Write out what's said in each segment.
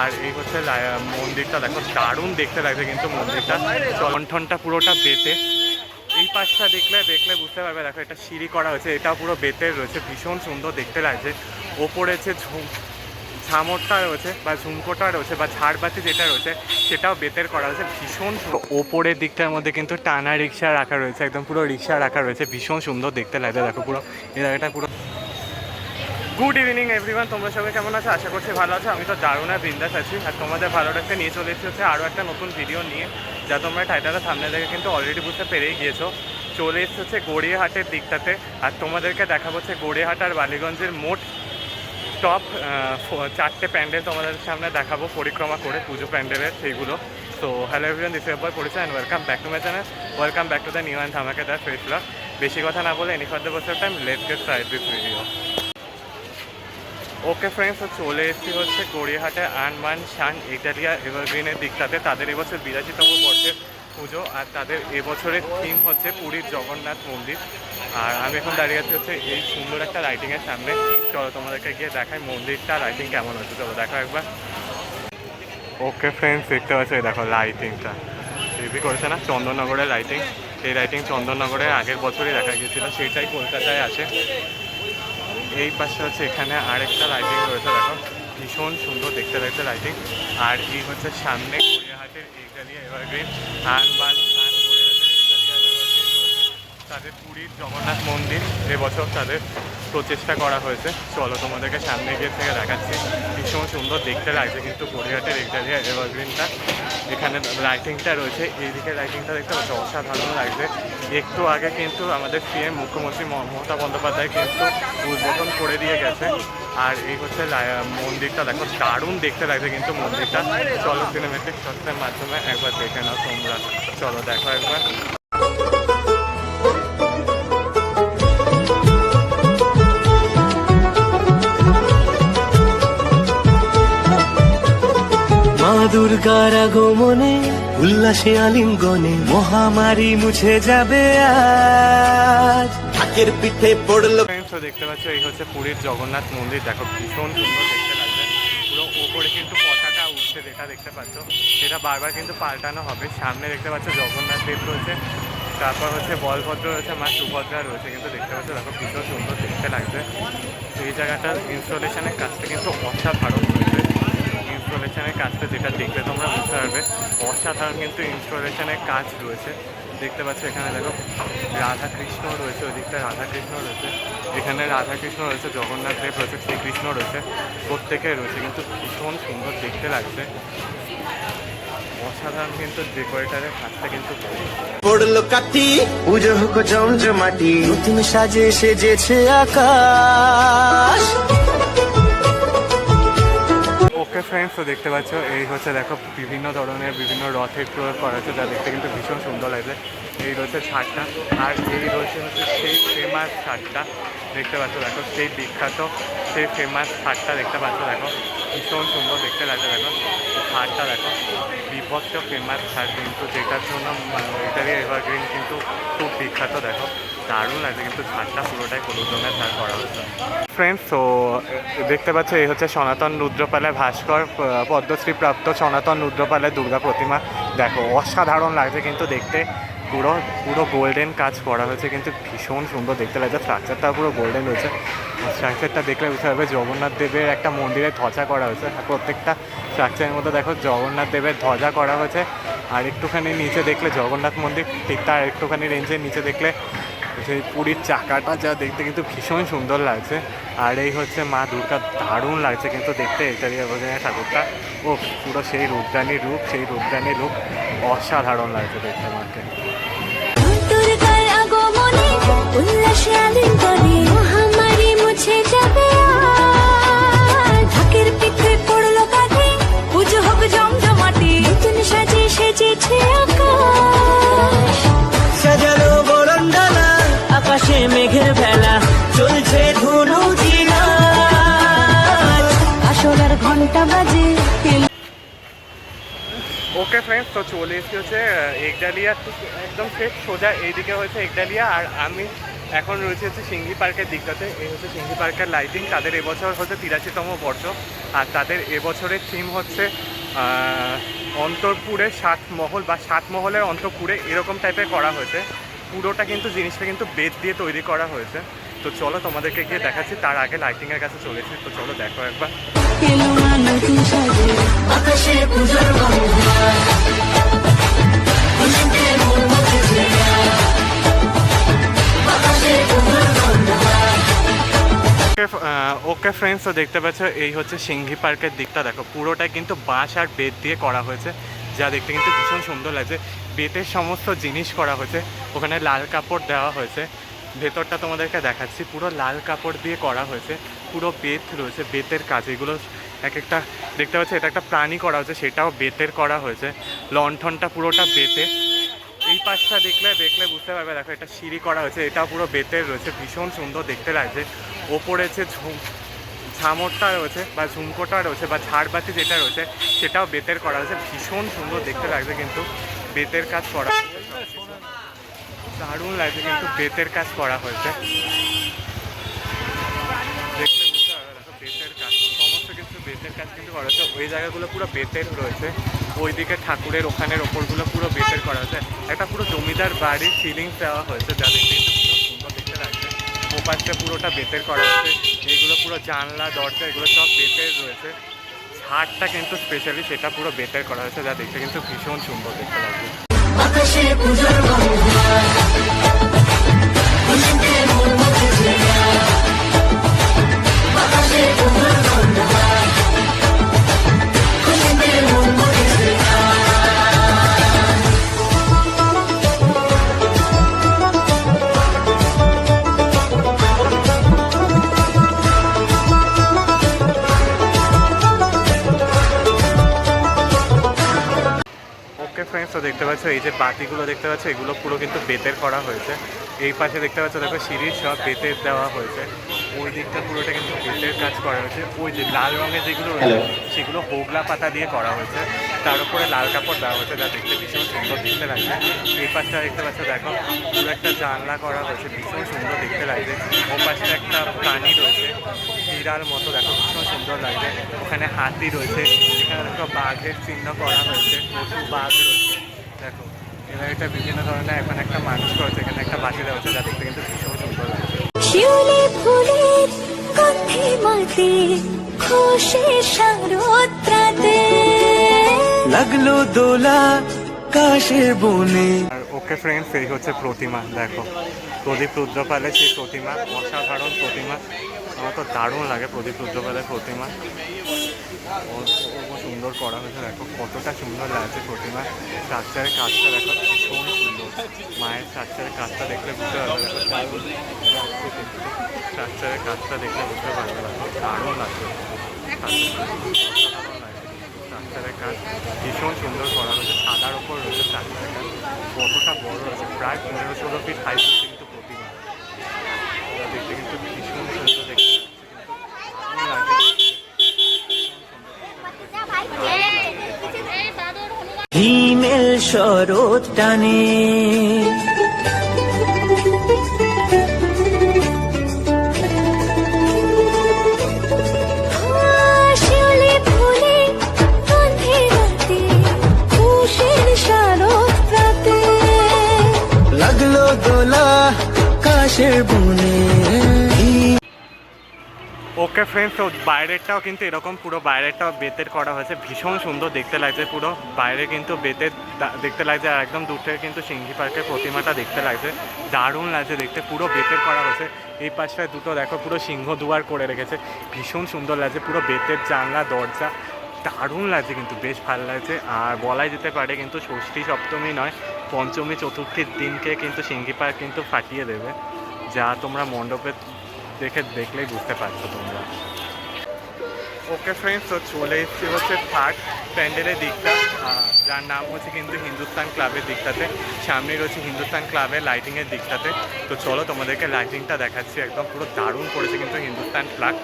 আর এই হচ্ছে মন্দিরটা দেখো, দারুণ দেখতে লাগছে কিন্তু মন্দিরটা। চলনঠনটা পুরোটা বেতে। এই পাশটা দেখলে দেখলে বুঝতে পারবে, দেখো, এটা সিঁড়ি করা হয়েছে এটাও পুরো বেতের রয়েছে, ভীষণ সুন্দর দেখতে লাগছে। ওপরে যে ঝুম, ঝামরটা রয়েছে, বা ঝুমকোটা রয়েছে, বা ঝাড়বাতি যেটা রয়েছে, সেটাও বেতের করা হয়েছে, ভীষণ। ওপরের দিকটার মধ্যে কিন্তু টানা রিক্সা রাখা রয়েছে, একদম পুরো রিক্সা রাখা রয়েছে, ভীষণ সুন্দর দেখতে লাগছে, দেখো পুরো। এই জায়গাটা পুরো গুড ইভিনিং এভরিওয়ান তোমরা সবাই কেমন আছো? আশা করছি ভালো আছো। আমি তো দারুণ আর বিন্দাস আছি। আর তোমাদের ভালো রাখতে নিয়ে চলে এসেছি হচ্ছে আরও একটা নতুন ভিডিও নিয়ে, যা তোমরা টাইটালের সামনে থেকে কিন্তু অলরেডি বুঝতে পেরেই গিয়েছো। চলে এসেছে হচ্ছে গড়িয়াহাটের দিকটাতে। আর তোমাদেরকে দেখাবো হচ্ছে গড়িয়াহাট আর বালিগঞ্জের মোট টপ চারটে প্যান্ডেল তোমাদের সামনে দেখাবো, পরিক্রমা করে পুজো প্যান্ডেলের সেইগুলো। তো হ্যালো এভরিওয়ান দিস এবার পরিচয় and welcome back to my channel welcome back to the new and ধামাকে the face বেশি কথা না বলে এনি ফার্দার বছর time let get start this video okay friends চলে এসেছি হচ্ছে গড়িয়াহাটে, আনমান শান ইটালিয়া এভারগ্রিনের দিকটাতে। তাদের এবছর বিরাশিতম বর্ষের পুজো আর তাদের এবছরের থিম হচ্ছে পুরীর জগন্নাথ মন্দির। আর আমি এখন দাঁড়িয়ে আছি হচ্ছে এই সুন্দর একটা লাইটিংয়ের সামনে। চলো তোমাদেরকে গিয়ে দেখাই মন্দিরটা লাইটিং কেমন হচ্ছে। চলো, দেখো একবার। ওকে ফ্রেন্ডস দেখতে পাচ্ছ দেখো লাইটিংটা হেভি করেছে না? চন্দননগরের লাইটিং এই লাইটিং চন্দননগরের আগের বছরই দেখা গিয়েছিল সেটাই কলকাতায় আছে। এই পাশে হচ্ছে এখানে আরেকটা লাইটিং রয়েছে, দেখো, ভীষণ সুন্দর দেখতে লাগছে লাইটিং আর এই হচ্ছে সামনে গড়িয়াহাটের এগালিয়া এভারগ্রিন আন বান গড়িয়াহাটের এভারগ্রিন রয়েছে। তাদের পুরীর জগন্নাথ মন্দির, এবছর তাদের প্রচেষ্টা করা হয়েছে। চলো, তোমাদেরকে সামনে গিয়ে থেকে দেখাচ্ছি। ভীষণ সুন্দর দেখতে লাগছে কিন্তু গড়িয়াহাটের এগালিয়া এভারগ্রিনটা এখানে লাইটিংটা রয়েছে, এইদিকে লাইটিংটা দেখতে পাচ্ছি, অসাধারণ লাগছে। একটু আগে কিন্তু আমাদের সিএম মুখ্যমন্ত্রী মমতা বন্দ্যোপাধ্যায় কিন্তু উদ্বোধন করে দিয়ে গেছে। আর এই হচ্ছে মন্দিরটা দেখো, দারুণ দেখতে লাগছে কিন্তু মন্দিরটা। চলো সিনেমেটিক শর্টসের মাধ্যমে একবার দেখে নাও তোমরা। চলো, দেখো একবার। দুর্গার আগমনে উল্লাসে আলিঙ্গনে মহামারী মুছে যাবে আজ। ঢাকের পিঠে পড়ল তো দেখতে পাচ্ছ এই হচ্ছে পুরীর জগন্নাথ মন্দির। দেখো ভীষণ সুন্দর দেখতে লাগছে। পুরো ওপরে কিন্তু পতাকা উঠছে যেটা দেখতে পাচ্ছ। সেটা বারবার কিন্তু পাল্টানো হবে। সামনে দেখতে পাচ্ছ জগন্নাথ দেব রয়েছে। তারপর হচ্ছে বলভদ্র রয়েছে মা সুভদ্রা রয়েছে কিন্তু দেখতে পাচ্ছ। দেখো ভীষণ সুন্দর দেখতে লাগছে। এই জায়গাটার ইনস্টলেশনের কাজটা কিন্তু অসাধারণ হয়েছে। ইনস্টলেশনের কাজটা যেটা দেখলে তোমরা বুঝতে পারবে। অসাধারণ কিন্তু ইনস্টলেশনের কাজ রয়েছে। দেখতে পাচ্ছ এখানে দেখো রাধা কৃষ্ণ রয়েছে ওদিকটা রাধা কৃষ্ণ রয়েছে, এখানে রাধাকৃষ্ণ রয়েছে, জগন্নাথ দেব রয়েছে, শ্রীকৃষ্ণ রয়েছে, প্রত্যেকে রয়েছে, কিন্তু ভীষণ সুন্দর দেখতে লাগছে। অসাধারণ কিন্তু ডেকোরেটারের কাজটা কিন্তু পড়ল কাঠি, পুজো জমজমাটি সাজে সেজেছে আকাশ। ওকে ফ্রেন্ডস তো দেখতে পাচ্ছ, এই হচ্ছে দেখো বিভিন্ন ধরনের বিভিন্ন রথের প্রয়োগ করা হচ্ছে, যা দেখতে কিন্তু ভীষণ সুন্দর লাগছে। এই রয়েছে ছাদটা আর এই রয়েছে হচ্ছে সেই ফেমাস ছাদটা দেখতে পাচ্ছ দেখো, সেই বিখ্যাত, সেই ফেমাস ছাদটা দেখতে পাচ্ছ দেখো। ভীষণ সুন্দর দেখতে লাগছে দেখো। ছাদটা দেখো, বিভৎস ফেমাস ছাদ কিন্তু যেটার জন্য এটারই এভারগ্রিন কিন্তু খুব বিখ্যাত দেখো। দারুণ লাগছে কিন্তু ছাদটা পুরোটাই হলুদ রঙের ছাদ করা হয়েছে। ফ্রেন্ডস তো দেখতে পাচ্ছ এই হচ্ছে সনাতন রুদ্রপালের ভাস্কর পদ্মশ্রী প্রাপ্ত সনাতন রুদ্রপালের দুর্গা প্রতিমা। দেখো, অসাধারণ লাগছে কিন্তু দেখতে। পুরো পুরো গোল্ডেন কাজ করা হয়েছে, কিন্তু ভীষণ সুন্দর দেখতে লাগছে। স্ট্রাকচারটা পুরো গোল্ডেন রয়েছে। স্ট্রাকচারটা দেখলে বুঝতে পারবে, জগন্নাথ দেবের একটা মন্দিরের ধ্বজা করা হয়েছে। প্রত্যেকটা স্ট্রাকচারের মধ্যে দেখো, জগন্নাথ দেবের ধ্বজা করা হয়েছে। আর একটুখানি নিচে দেখলে জগন্নাথ মন্দির, ঠিক তার একটুখানি রেঞ্জের নিচে দেখলে সেই পুরীর চাকাটা যা দেখতে কিন্তু ভীষণ সুন্দর লাগছে। আর এই হচ্ছে মা দুর্গা, দারুণ লাগছে কিন্তু দেখতে। ভোজনের ঠাকুরটা। ও পুরো সেই রুদ্রাণী রূপ, সেই রুদ্রাণী রূপ অসাধারণ লাগছে দেখতে মাকে। মহামারী মুছে যাবে। ঢাকের পিঠে পড়ল কাঁধে পুজো হোক জমজমাটি নতুন সাজে আকাশ মেঘের ভেলা, চলছে ধুনু জিনা আসলার ঘণ্টা ওকে ফ্রেন্ডস তো চলে এসেছি হচ্ছে একডালিয়া ঠিক একদম ঠিক সোজা এইদিকে হচ্ছে একডালিয়া আর আমি এখন রয়েছে হচ্ছে সিঙ্গি পার্কের দিকটাতে। এই হচ্ছে সিঙ্গি পার্কের লাইটিং তাদের এবছর হচ্ছে তিরাশিতম বর্ষ, আর তাদের এবছরের থিম হচ্ছে অন্তরপুরে সাত মহল বা সাত মহলের অন্তরপুরে এরকম টাইপের করা হয়েছে। পুরোটা কিন্তু জিনিসটা কিন্তু বেদ দিয়ে তৈরি করা হয়েছে। তো চলো তোমাদেরকে গিয়ে দেখাচ্ছি, তার আগে লাইটিংয়ের কাছে চলেছি তো চলো দেখো একবার। ওকে ফ্রেন্ডস তো দেখতে পাচ্ছ, এই হচ্ছে সিংহি পার্কের দিকটা। দেখো, পুরোটা কিন্তু বাঁশ আর বেত দিয়ে করা হয়েছে, যা দেখতে কিন্তু ভীষণ সুন্দর লাগছে। বেতের সমস্ত জিনিস করা হয়েছে, ওখানে লাল কাপড় দেওয়া হয়েছে। ভেতরটা তোমাদেরকে দেখাচ্ছি। পুরো লাল কাপড় দিয়ে করা হয়েছে, পুরো বেত রয়েছে, বেতের কাজ। এগুলো এক একটা দেখতে পাচ্ছি, এটা একটা প্রাণী করা হয়েছে, সেটাও বেতের করা হয়েছে। লণ্ঠনটা পুরোটা বেতের এই পাশটা দেখলে দেখলে বুঝতে পারবে, দেখো, এটা সিঁড়ি করা হয়েছে, এটাও পুরো বেতের রয়েছে, ভীষণ সুন্দর দেখতে লাগছে। ওপরে যে ঝুম, ঝামরটা রয়েছে, বা ঝুমকোটা রয়েছে, বা ঝাড়বাতি যেটা রয়েছে, সেটাও বেতের করা হয়েছে, ভীষণ সুন্দর দেখতে লাগছে কিন্তু, বেতের কাজ করা। হয়েছে। দারুণ লাগছে কিন্তু বেতের কাজ করা হয়েছে। বেতের কাজ, সমস্ত কিছু বেতের কাজ কিন্তু করা হয়েছে। ওই জায়গাগুলো পুরো বেতের রয়েছে। ওইদিকে ঠাকুরের ওখানের ওপরগুলো পুরো বেতের করা হয়েছে। একটা পুরো জমিদার বাড়ির ফিলিংস দেওয়া হয়েছে, যা দেখতে সুন্দর দেখতে লাগছে। ওপাশটা পুরোটা বেতের করা হয়েছে। এগুলো পুরো জানলা, দরজা, এগুলো সব বেতের রয়েছে। ছাদটা কিন্তু স্পেশালি সেটা পুরো বেতের করা হয়েছে, যা দেখতে কিন্তু ভীষণ সুন্দর দেখতে লাগছে। আকাশে পুজোর গন্ধ আকাশে পূজার গন্ধ ফ্রেন্ডস তো দেখতে পাচ্ছ এই যে বাতিগুলো দেখতে পাচ্ছ এগুলো পুরো কিন্তু বেতের করা হয়েছে। এই পাশে দেখতে পাচ্ছ দেখো সিঁড়ির সব বেতের দেওয়া হয়েছে। ওই দিকটা পুরোটা কিন্তু বেতের কাজ করা হয়েছে। ওই যে লাল রঙের যেগুলো রয়েছে সেগুলো হোগলা পাতা দিয়ে করা হয়েছে। তার উপরে লাল কাপড় দেওয়া হয়েছে যা দেখতে ভীষণ সুন্দর দেখতে লাগছে। এই পাশটা দেখতে পাচ্ছ দেখো পুরো একটা জানলা করা হয়েছে ভীষণ সুন্দর দেখতে লাগছে। ও পাশে একটা প্রাণী রয়েছে। বিড়াল মতো দেখো ভীষণ সুন্দর লাগছে। ওখানে হাতি রয়েছে এখানে দেখো বাঘের চিহ্ন করা হয়েছে প্রচুর বাঘ রয়েছে। দেখো এবার এটা বিভিন্ন ধরনের এখন একটা মানুষ করেছে এখানে একটা দেওয়া হচ্ছে যা দেখতে কিন্তু ভীষণ সুন্দর লাগছে। লাগল দোলা কাশের বনে। আর ওকে ফ্রেন্ডস এই হচ্ছে প্রতিমা দেখো। প্রদীপ রুদ্রপালের সেই প্রতিমা, অসাধারণ প্রতিমা। আমার তো দারুণ লাগে প্রদীপ রুদ্রপালের প্রতিমা। সুন্দর করা হয়েছে, দেখো কতটা সুন্দর লাগছে প্রতিমা। স্ট্রাকচারের কাজটা দেখো ভীষণ সুন্দর। মায়ের স্ট্রাকচারের কাজটা দেখলে বুঝতে পারবে দেখো। স্ট্রাকচারের কাজটা দেখলে বুঝতে পারবে দেখো। দারুণ লাগছে। স্ট্রাকচারের কাজ ভীষণ সুন্দর করা হয়েছে। সাদার ওপর রয়েছে স্ট্রাকচারের কাজ। কতটা বড় রয়েছে প্রায় পনেরো ষোলো ফিট হাইট কিন্তু প্রতিমা ওরা দেখতে কিন্তু ভীষণ সুন্দর দেখতে লাগছে কিন্তু দারুণ লাগছে হিমেল শরৎ টানে। লাগল দোলা কাশের বনে। ওকে ফ্রেন্ডস তো বাইরেরটাও কিন্তু এরকম পুরো বাইরেরটাও বেতের করা হয়েছে। ভীষণ সুন্দর দেখতে লাগছে পুরো। বাইরে কিন্তু বেতের দেখতে লাগছে আর একদম দূর থেকে কিন্তু সিংহি পার্কের প্রতিমাটা দেখতে লাগছে। দারুণ লাগছে দেখতে, পুরো বেতের করা হয়েছে। এই পাশটায় দুটো দেখো, পুরো সিংহ দুয়ার করে রেখেছে। ভীষণ সুন্দর লাগছে পুরো বেতের জানলা, দরজা। দারুণ লাগছে কিন্তু, বেশ ভালো লাগছে। আর বলাই যেতে পারে কিন্তু ষষ্ঠী সপ্তমী নয়, পঞ্চমী চতুর্থীর দিনকে কিন্তু সিংহি পার্ক কিন্তু ফাটিয়ে দেবে। যা তোমরা মণ্ডপে দেখে দেখলেই বুঝতে পারছ তোমরা। ওকে ফ্রেন্ডস তো চলে এসেছি হচ্ছে থার্ড প্যান্ডেলের দিকটা। যার নাম হচ্ছে কিন্তু হিন্দুস্তান ক্লাবের দিকটাতে। সামনে রয়েছে হিন্দুস্তান ক্লাবের লাইটিংয়ের দিকটাতে। তো চলো তোমাদেরকে লাইটিংটা দেখাচ্ছি, একদম পুরো দারুণ করেছে কিন্তু হিন্দুস্তান ক্লাব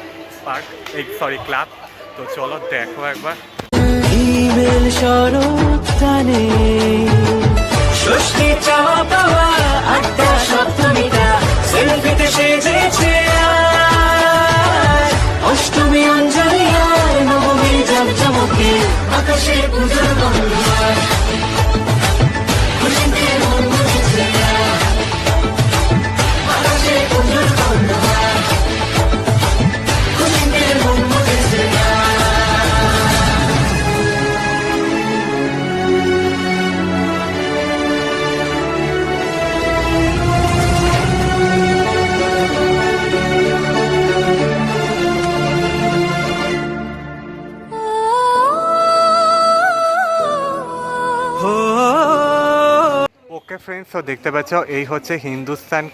পার্ক এই সরি ক্লাব তো চলো দেখো একবার। ওকে ফ্রেন্ডস তো দেখতে পাচ্ছ, এই হচ্ছে হিন্দুস্তান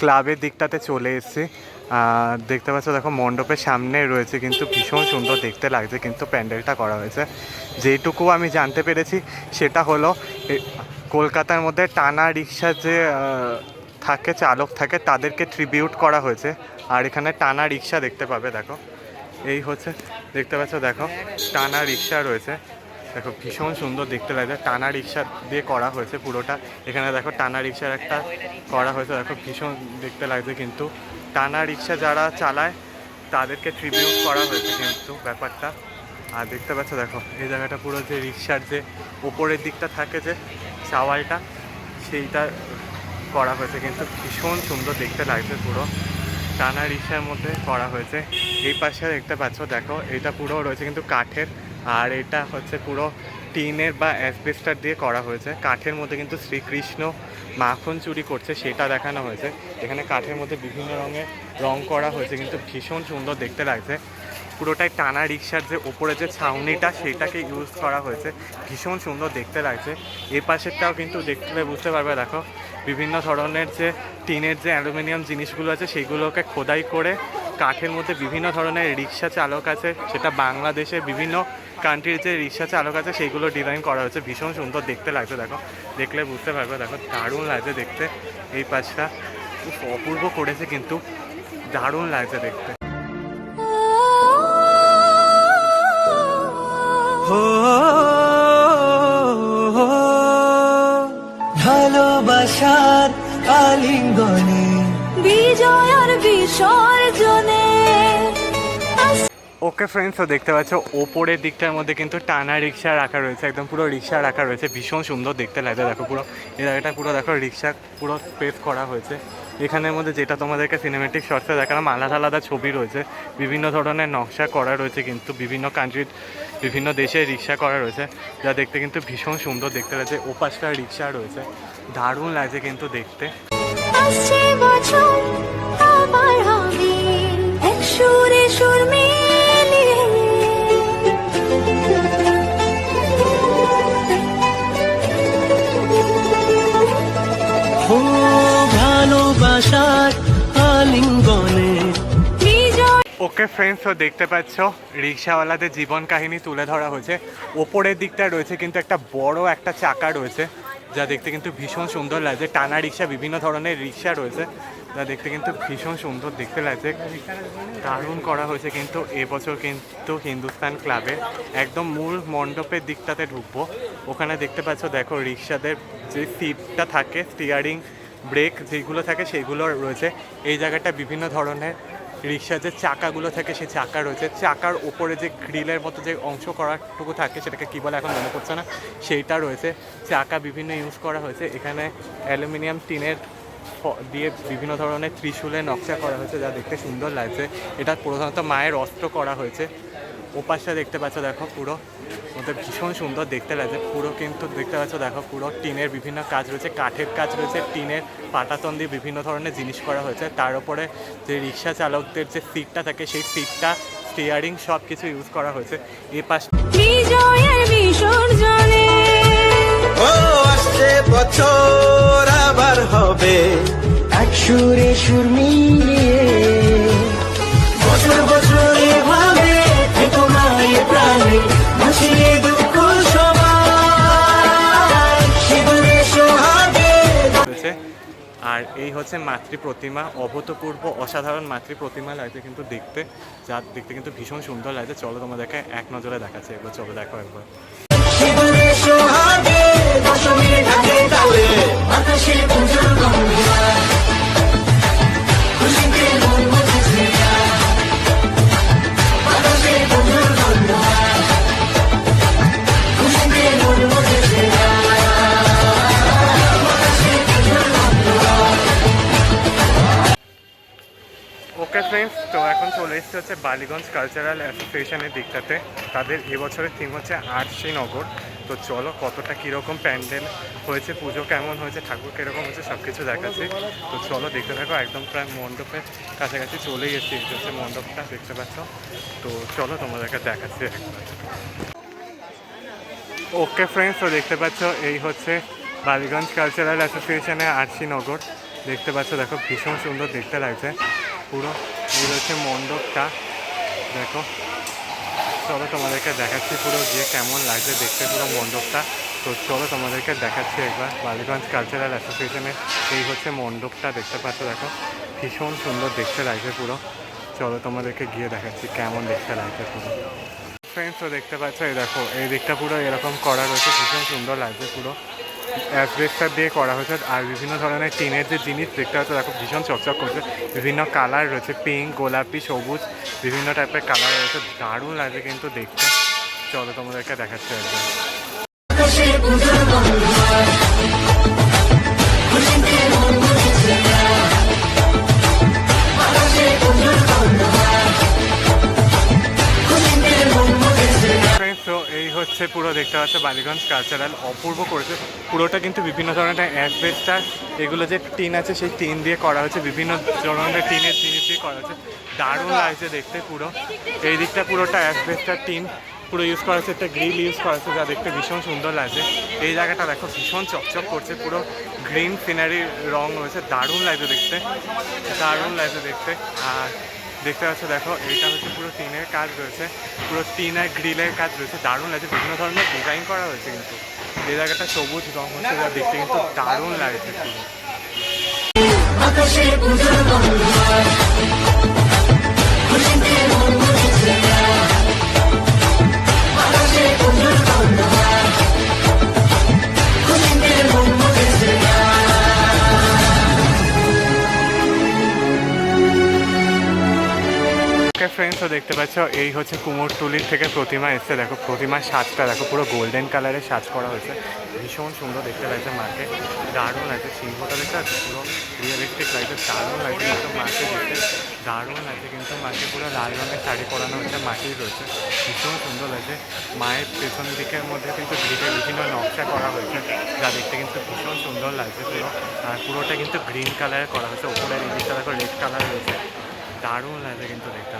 ক্লাবের দিকটাতে চলে এসেছি। দেখতে পাচ্ছ, দেখো, মণ্ডপের সামনে রয়েছে কিন্তু ভীষণ সুন্দর দেখতে লাগছে, কিন্তু প্যান্ডেলটা করা হয়েছে। যেটুকু আমি জানতে পেরেছি, সেটা হলো কলকাতার মধ্যে টানা রিক্সা যে থাকে, চালক থাকে, তাদেরকে ট্রিবিউট করা হয়েছে। আর এখানে টানা রিক্সা দেখতে পাবে, দেখো। এই হচ্ছে, দেখতে পাচ্ছ, দেখো, টানা রিক্সা রয়েছে। দেখো ভীষণ সুন্দর দেখতে লাগছে। টানা রিক্সা দিয়ে করা হয়েছে পুরোটা। এখানে দেখো টানা রিক্সার একটা করা হয়েছে। দেখো ভীষণ দেখতে লাগছে কিন্তু। টানা রিক্সা যারা চালায়, তাদেরকে ট্রিবিউট করা হয়েছে কিন্তু ব্যাপারটা। আর দেখতে পাচ্ছ, দেখো, এই জায়গাটা পুরো যে রিক্সার যে ওপরের দিকটা থাকে যে চাওয়ালটা, সেইটা করা হয়েছে কিন্তু ভীষণ সুন্দর দেখতে লাগছে পুরো। টানা রিক্সার মধ্যে করা হয়েছে। এই পাশে দেখতে পাচ্ছ, দেখো, এটা পুরো রয়েছে কিন্তু কাঠের আর এটা হচ্ছে পুরো টিনের বা অ্যাসবেস্টার দিয়ে করা হয়েছে। কাঠের মধ্যে কিন্তু শ্রীকৃষ্ণ মাখন চুরি করছে, সেটা দেখানো হয়েছে। এখানে কাঠের মধ্যে বিভিন্ন রঙের রং করা হয়েছে, কিন্তু ভীষণ সুন্দর দেখতে লাগছে। পুরোটাই টানা রিক্সার যে ওপরে যে ছাউনিটা, সেটাকে ইউজ করা হয়েছে। ভীষণ সুন্দর দেখতে লাগছে। এই পাশেরটাও কিন্তু দেখলে বুঝতে পারবে, দেখো। বিভিন্ন ধরনের যে টিনের যে অ্যালুমিনিয়াম জিনিসগুলো আছে সেইগুলোকে খোদাই করে কাঠের মধ্যে বিভিন্ন ধরনের রিক্সা চালক আছে, সেটা বাংলাদেশে বিভিন্ন কান্ট্রির যে রিক্সা চালক আছে, সেইগুলো ডিজাইন করা হয়েছে। ভীষণ সুন্দর দেখতে লাগছে, দেখো। দেখলে বুঝতে পারবে, দেখো, দারুণ লাগছে দেখতে। এই পাশটা অপূর্ব করেছে কিন্তু, দারুণ লাগছে দেখতে। ভালোবাসার আলিঙ্গনে বিসর্জনে। ওকে ফ্রেন্ডস তো দেখতে পাচ্ছ, ওপরের দিকটার মধ্যে কিন্তু টানা রিক্সা রাখা রয়েছে, একদম পুরো রিক্সা রাখা রয়েছে, ভীষণ সুন্দর দেখতে লাগছে, দেখো পুরো, এই জায়গাটা পুরো দেখো রিক্সা পুরো স্পেস করা হয়েছে। এখানের মধ্যে যেটা তোমাদেরকে সিনেমেটিক শর্টসে দেখালাম, আলাদা আলাদা ছবি রয়েছে, বিভিন্ন ধরনের নকশা করা রয়েছে কিন্তু, বিভিন্ন কান্ট্রির বিভিন্ন দেশে রিক্সা করা রয়েছে, যা দেখতে কিন্তু ভীষণ সুন্দর দেখতে লাগছে, ওপাশটা রিক্সা রয়েছে, দারুণ লাগছে কিন্তু দেখতে। আসছে বছর আবার হবে এক সুরে সুর মিলিয়ে। হো ভালোবাসার আলিঙ্গনে। ওকে ফ্রেন্ডস তো দেখতে পাচ্ছ রিক্সাওয়ালাদের জীবন কাহিনী তুলে ধরা হয়েছে। ওপরের দিকটা রয়েছে কিন্তু একটা বড় একটা চাকা রয়েছে। যা দেখতে কিন্তু ভীষণ সুন্দর লাগছে। টানা রিক্সা, বিভিন্ন ধরনের রিক্সা রয়েছে। যা দেখতে কিন্তু ভীষণ সুন্দর দেখতে লাগছে। দারুণ করা হয়েছে কিন্তু এবছর কিন্তু হিন্দুস্তান ক্লাবে একদম মূল মণ্ডপের দিকটাতে ঢুকবো। ওখানে দেখতে পাচ্ছ, দেখো রিক্সাদের যে সিটটা থাকে স্টিয়ারিং ব্রেক যেগুলো থাকে, সেগুলো রয়েছে। এই জায়গাটা বিভিন্ন ধরনের রিক্সার যে চাকাগুলো থাকে সেই চাকা রয়েছে। চাকার ওপরে যে গ্রিলের মতো যে অংশ করাটুকু থাকে, সেটাকে কী বলে এখন মনে করছে না, সেইটা রয়েছে। চাকা বিভিন্ন ইউজ করা হয়েছে। এখানে অ্যালুমিনিয়াম টিনের দিয়ে বিভিন্ন ধরনের ত্রিশূলের নকশা করা হয়েছে, যা দেখতে সুন্দর লাগছে। এটা প্রধানত মায়ের অস্ত্র করা হয়েছে। ওপাশটা দেখতে পাচ্ছ দেখো পুরো। ওদের ভীষণ সুন্দর দেখতে লাগছে। পুরো কিন্তু দেখতে পাচ্ছ দেখো পুরো টিনের বিভিন্ন কাজ রয়েছে কাঠের কাজ রয়েছে টিনের পাটাতন দিয়ে বিভিন্ন ধরনের জিনিস করা হয়েছে। তার উপরে যে রিক্সা চালকদের যে সিটটা থাকে সেই সিটটা স্টিয়ারিং সব কিছু ইউজ করা হয়েছে। এই পাশ বছর আবার হবে। এক সুরে সুর মিলিয়ে বছর দুঃখ আর এই হচ্ছে মাতৃ প্রতিমা অভূতপূর্ব অসাধারণ মাতৃ প্রতিমা লাগছে কিন্তু দেখতে যা দেখতে কিন্তু ভীষণ সুন্দর লাগছে চলো তোমাদেরকে এক নজরে দেখাচ্ছে। এগুলো চলো দেখো একবার। এসেছি হচ্ছে বালিগঞ্জ কালচারাল অ্যাসোসিয়েশনের দিকটাতে। তাদের এবছরের থিম হচ্ছে আরশি নগর তো চলো, কতটা কীরকম প্যান্ডেল হয়েছে, পুজো কেমন হয়েছে, ঠাকুর কীরকম হয়েছে সব কিছু দেখাচ্ছি। তো চলো, দেখতে থাকো, একদম প্রায় মণ্ডপের কাছাকাছি চলেই এই হচ্ছে মণ্ডপটা, দেখতে পাচ্ছ? তো চলো, তোমাদেরকে দেখাচ্ছি ওকে ফ্রেন্ডস তো দেখতে পাচ্ছ, এই হচ্ছে বালিগঞ্জ কালচারাল অ্যাসোসিয়েশনের আরশি নগর দেখতে পাচ্ছ, দেখো, ভীষণ সুন্দর দেখতে লাগছে। পুরো এই হচ্ছে মণ্ডপটা। দেখো। চলো তোমাদেরকে দেখাচ্ছি পুরো গিয়ে কেমন লাগছে, দেখতে পুরো মণ্ডপটা। তো চলো তোমাদেরকে দেখাচ্ছি একবার। বালিগঞ্জ কালচারাল অ্যাসোসিয়েশনের এই হচ্ছে মণ্ডপটা, দেখতে পাচ্ছ, দেখো। ভীষণ সুন্দর দেখতে লাগছে পুরো। চলো তোমাদেরকে গিয়ে দেখাচ্ছি কেমন দেখতে লাগছে পুরো। ফ্রেন্ডসও দেখতে পাচ্ছ, এই দেখো, এই দিকটা পুরো এরকম করা রয়েছে। ভীষণ সুন্দর লাগছে পুরো। অ্যাসবেস্টার দিয়ে করা হয়েছে আর বিভিন্ন ধরনের টিনের যে জিনিস দেখতে হচ্ছে দেখো ভীষণ চকচক করছে। বিভিন্ন কালার রয়েছে পিঙ্ক গোলাপি সবুজ বিভিন্ন টাইপের কালার রয়েছে দারুণ লাগছে কিন্তু দেখতে। চলো তোমাদেরকে দেখাচ্ছি একদম Friends, হচ্ছে পুরো দেখতে পাচ্ছ, বালিগঞ্জ কালচারাল অপূর্ব করেছে। পুরোটা কিন্তু বিভিন্ন ধরনের অ্যাসবেস্টার এগুলো যে টিন আছে, সেই টিন দিয়ে করা হয়েছে বিভিন্ন ধরনের টিনের জিনিস দিয়ে করা হয়েছে দারুণ লাগছে দেখতে পুরো। এই দিকটা পুরোটা অ্যাসবেস্টার টিন পুরো ইউজ করা হচ্ছে, একটা গ্রিল ইউজ করা হচ্ছে, যা দেখতে ভীষণ সুন্দর লাগছে। এই জায়গাটা দেখো, ভীষণ চকচক করছে, পুরো গ্রিন সিনারি রং রয়েছে। দারুণ লাগছে দেখতে। দারুণ লাগছে দেখতে। আর দেখতে পাচ্ছ, দেখো এইটা হচ্ছে পুরো টিনের কাজ রয়েছে। পুরো টিন আর গ্রিলের কাজ রয়েছে। দারুণ লাগছে, বিভিন্ন ধরনের ডিজাইন করা হয়েছে কিন্তু। যে জায়গাটা সবুজ রং হচ্ছে, যা দেখতে কিন্তু দারুণ লাগছে। পুরো ওকে ফ্রেন্ডসও দেখতে পাচ্ছ, এই হচ্ছে কুমোরটুলির থেকে প্রতিমা এসছে। দেখো, প্রতিমার সাজটা, দেখো, পুরো গোল্ডেন কালারের সাজ করা হয়েছে। ভীষণ সুন্দর দেখতে লাগছে মাকে। দারুণ লাগছে, সিংহটা দেখতে পাচ্ছ, পুরো রিয়েলিস্টিক লাগছে দারুণ লাগছে কিন্তু মাকে দেখতে। দারুণ লাগছে কিন্তু মাকে, পুরো লাল রঙের শাড়ি পরানো হয়েছে মাকেই রয়েছে। ভীষণ সুন্দর লাগছে। মায়ের পেছন দিকের মধ্যে কিন্তু গ্রিলে বিভিন্ন নকশা করা হয়েছে, যা দেখতে কিন্তু ভীষণ সুন্দর লাগছে পুরো। আর পুরোটা কিন্তু গ্রিন কালারের করা হয়েছে। ওপরের এই দেখো রেড কালার রয়েছে। দারুণ লাগে কিন্তু দেখতে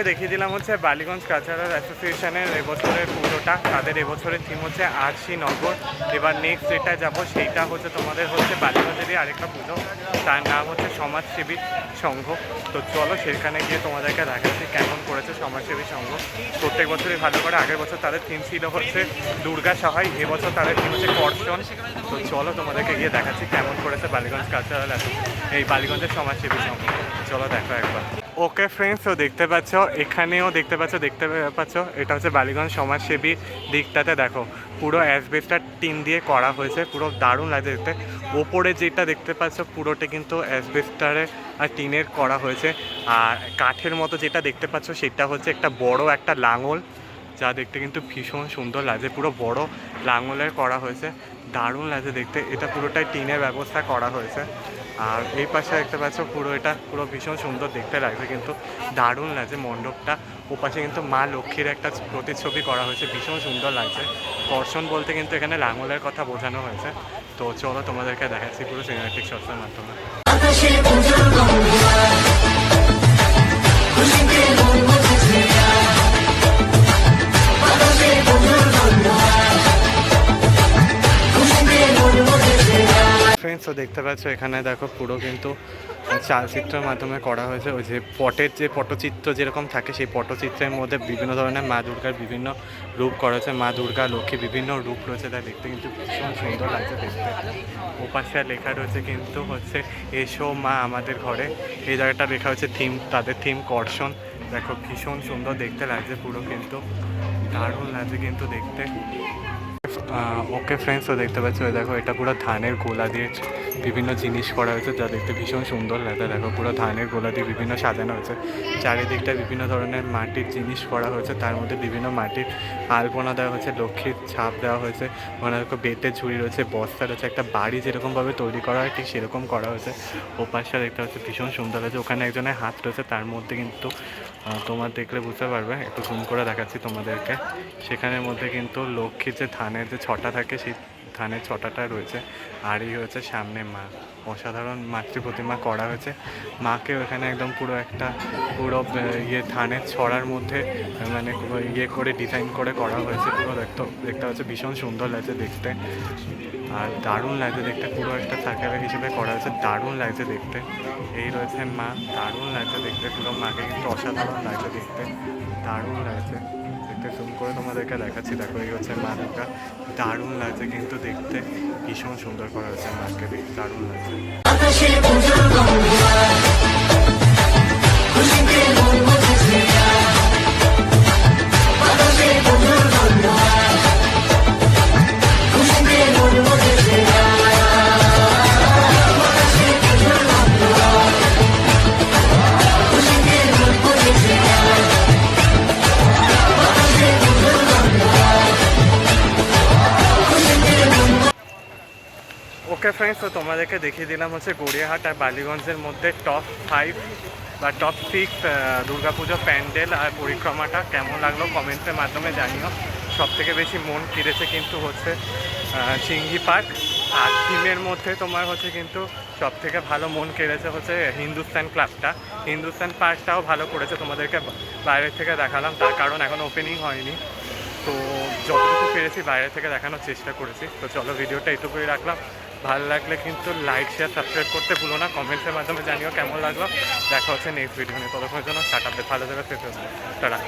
তো তোমাদেরকে দেখিয়ে দিলাম হচ্ছে বালিগঞ্জ কালচারাল অ্যাসোসিয়েশনের এবছরের পুজোটা তাদের এবছরের থিম হচ্ছে আরশি নগর। এবার নেক্সট যেটা যাব সেইটা হচ্ছে তোমাদের হচ্ছে বালিগঞ্জেরই আরেকটা পুজো। তার নাম হচ্ছে সমাজসেবী সংঘ। তো চলো সেখানে গিয়ে তোমাদেরকে দেখাচ্ছি কেমন করেছে সমাজসেবী সংঘ। প্রত্যেক বছরই ভালো করে। আগের বছর তাদের থিম ছিল হচ্ছে দুর্গা সহায়। এবছর তাদের থিম হচ্ছে কর্ষণ। তো চলো তোমাদেরকে গিয়ে দেখাচ্ছি কেমন করেছে বালিগঞ্জ কালচারাল এই বালিগঞ্জের সমাজসেবী সংঘ। চলো দেখো একবার। ওকে ফ্রেন্ডস তো দেখতে পাচ্ছ, এখানেও দেখতে পাচ্ছ দেখতে পাচ্ছ, এটা হচ্ছে বালিগঞ্জ সমাজসেবী দিকটাতে দেখো। পুরো অ্যাসবেস্টার টিন দিয়ে করা হয়েছে, পুরো দারুণ লাগছে দেখতে। ওপরে যেটা দেখতে পাচ্ছ, পুরোটা কিন্তু অ্যাসবেস্টারে আর টিনের করা হয়েছে। আর কাঠের মতো যেটা দেখতে পাচ্ছ, সেটা হচ্ছে একটা বড় একটা লাঙল, যা দেখতে কিন্তু ভীষণ সুন্দর লাগছে। পুরো বড় লাঙলের করা হয়েছে, দারুণ লাগছে দেখতে। এটা পুরোটাই টিনের ব্যবস্থা করা হয়েছে। আর এই পাশে দেখতে পাচ্ছ পুরো এটা পুরো ভীষণ সুন্দর দেখতে লাগবে কিন্তু দারুণ লাগছে মণ্ডপটা। ও পাশে কিন্তু মা লক্ষ্মীর একটা প্রতিচ্ছবি করা হয়েছে, ভীষণ সুন্দর লাগছে। দর্শন বলতে কিন্তু এখানে লাঙলের কথা বোঝানো হয়েছে। তো চলো তোমাদেরকে দেখাচ্ছি পুরো সিনেমেটিক শর্টসের মাধ্যমে। তো দেখতে পাচ্ছ, এখানে দেখো পুরো কিন্তু চালচিত্রের মাধ্যমে করা হয়েছে। ওই যে পটের যে পটচিত্র যেরকম থাকে, সেই পটচিত্রের মধ্যে বিভিন্ন ধরনের মা দুর্গার বিভিন্ন রূপ করা হয়েছে। মা দুর্গা, লক্ষ্মী বিভিন্ন রূপ রয়েছে, তাই দেখতে কিন্তু ভীষণ সুন্দর লাগছে দেখতে। ওপাশে লেখা রয়েছে কিন্তু হচ্ছে, এসো মা আমাদের ঘরে। এই জায়গাটা লেখা হচ্ছে থিম, তাদের থিম কর্ষণ। দেখো ভীষণ সুন্দর দেখতে লাগছে পুরো কিন্তু। দারুণ লাগছে কিন্তু দেখতে। ওকে ফ্রেন্ডস দেখতে পাচ্ছ ওই দেখো, এটা পুরো ধানের গোলা দিয়ে বিভিন্ন জিনিস করা হয়েছে, যা দেখতে ভীষণ সুন্দর লাগে। দেখো, পুরো ধানের গোলা দিয়ে বিভিন্ন সাজানো হয়েছে। চারিদিকটা বিভিন্ন ধরনের মাটির জিনিস করা হয়েছে। তার মধ্যে বিভিন্ন মাটির আলপনা দেওয়া হয়েছে, লক্ষ্মীর ছাপ দেওয়া হয়েছে ওখানে দেখো বেতের ঝুড়ি রয়েছে, বস্তা রয়েছে, একটা বাড়ি যেরকমভাবে তৈরি করা হয়, ঠিক সেরকম করা হয়েছে। ওপাশটা দেখতে পাচ্ছি, ভীষণ সুন্দর হয়েছে ওখানে একজনের হাত রয়েছে, তার মধ্যে কিন্তু তোমার দেখলে বুঝতে পারবে, একটু জুম করে দেখাচ্ছি তোমাদেরকে। সেখানের মধ্যে কিন্তু লক্ষ্মীর যে ধানের যে ছটা থাকে, সেই ধানের ছটাটা রয়েছে। আর এই হচ্ছে সামনে মা। অসাধারণ মাতৃ প্রতিমা করা হয়েছে। মাকে ওখানে একদম পুরো একটা পুরো ইয়ে ধানের ছড়ার মধ্যে মানে ইয়ে করে ডিজাইন করে করা হয়েছে। পুরো দেখতে দেখতে হচ্ছে ভীষণ সুন্দর লাগছে দেখতে। আর দারুণ লাগছে দেখতে। পুরো একটা সার্কেল হিসেবে করা হয়েছে। দারুণ লাগছে দেখতে। এই রয়েছে মা। দারুণ লাগছে দেখতে। পুরো মাকে কিন্তু অসাধারণ লাগছে দেখতে। দারুণ লাগছে। দেখতে জুম করে তোমাদেরকে দেখাচ্ছি। দেখো, এই হচ্ছে মা দুর্গা দারুণ লাগছে কিন্তু দেখতে। ভীষণ সুন্দর করা হয়েছে মাকে দেখতে, দারুণ লাগছে। ওকে ফ্রেন্ডস তো তোমাদেরকে দেখিয়ে দিলাম হচ্ছে গড়িয়াহাট আর বালিগঞ্জের মধ্যে টপ ফাইভ বা টপ সিক্স দুর্গাপুজো, প্যান্ডেল আর পরিক্রমাটা কেমন লাগল কমেন্টসের মাধ্যমে জানিও। সব থেকে বেশি মন কেড়েছে কিন্তু হচ্ছে চিংড়ি পার্ক আর থিমের মধ্যে তোমার হচ্ছে কিন্তু সব থেকে ভালো মন কেড়েছে হচ্ছে হিন্দুস্তান ক্লাবটা। হিন্দুস্তান পার্কটাও ভালো করেছে তোমাদেরকে বাইরের থেকে দেখালাম, তার কারণ এখন ওপেনিং হয়নি। তো যতটুকু পেরেছি বাইরে থেকে দেখানোর চেষ্টা করেছি। তো চলো ভিডিওটা এটুকুই রাখলাম। ভালো লাগলে কিন্তু লাইক শেয়ার সাবস্ক্রাইব করতে ভুলো না। কমেন্টসের মাধ্যমে জানিও কেমন লাগল। দেখা হচ্ছে নেক্সট ভিডিও নিয়ে। ততক্ষণের জন্য স্টার্ট আপডেট ভালো হচ্ছে টাটা।